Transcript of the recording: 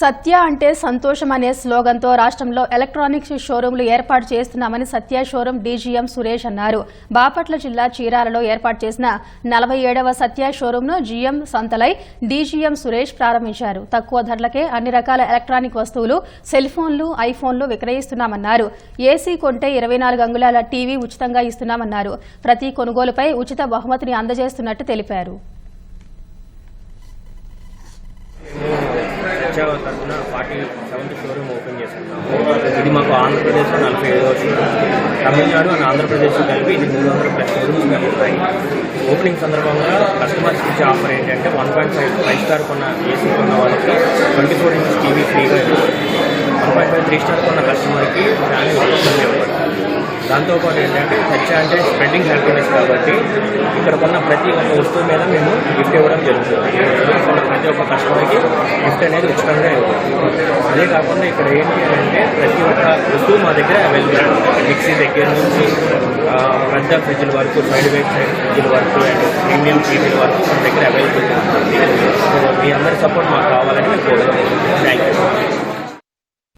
సత్య అంటే సంతోషం అనే స్లోగన్తో రాష్ట్రంలో ఎలక్ట్రానిక్స్ షోరూంలు ఏర్పాటు చేస్తున్నామని సత్య షోరూం డీజీఎం సురేష్ అన్నారు. బాపట్ల జిల్లా చీరాలలో ఏర్పాటు చేసిన నలభై ఏడవ సత్య షోరూంను జీఎం సంతలై డీజీఎం సురేష్ ప్రారంభించారు. తక్కువ ధరలకే అన్ని రకాల ఎలక్ట్రానిక్ వస్తువులు సెల్ ఫోన్లు ఐఫోన్లు విక్రయిస్తున్నామన్నారు. ఏసీ కొంటే ఇరవై నాలుగు అంగుళాల టీవీ ఉచితంగా ఇస్తున్నామన్నారు. ప్రతి కొనుగోలుపై ఉచిత బహుమతిని అందజేస్తున్నట్టు తెలిపారు. వచ్చావ తరఫున ఫార్టీ సెవెంత్ షోరూమ్ ఓపెన్ చేస్తున్నాము. ఇది మాకు ఆంధ్రప్రదేశ్లో నలభై ఐదో తమిళనాడు అండ్ ఆంధ్రప్రదేశ్ కలిపి ఇది మూడు వందల ప్లస్ షోరూమ్స్ కలుగుతాయి ఓపెనింగ్ సందర్భంగా కస్టమర్స్ ఇచ్చే ఆఫర్ ఏంటంటే one point five five star కొన్న ఏసీ కొన్న వాళ్ళకి ట్వంటీ ఫోర్ ఇంచెస్ టీవీ ఫ్రీగా one point five three star కొన్న కస్టమర్కి దాన్ని ఆఫర్ ఇవ్వబడుతుంది దాంతోపాటు ఏంటంటే సత్య అంటే స్ప్రెడ్డింగ్ హ్యాపీనెస్ కాబట్టి ఇక్కడ కొన్న ప్రతి ఒక్క వస్తువు మీద మేము గిఫ్ట్ ఇవ్వడం జరుగుతుంది. ప్రతి ఒక్క గిఫ్ట్ అనేది ఉచితంగా ఇవ్వాలి అదే కాకుండా ఇక్కడ ఏంటి అంటే ప్రతి ఒక్క వస్తువు మా దగ్గర అవైలబుల్ మిక్సీ దగ్గర నుంచి పెద్ద ఫ్రిడ్జ్ల వరకు సైడ్ బై సైడ్ ఫ్రిడ్జ్ల వరకు అండ్ ప్రీమియం టీవీల వరకు మన దగ్గర అవైలబుల్ ఉంటుంది సో మీ అందరి సపోర్ట్ మాకు కావాలని మేము కోరుకుంటున్నాం.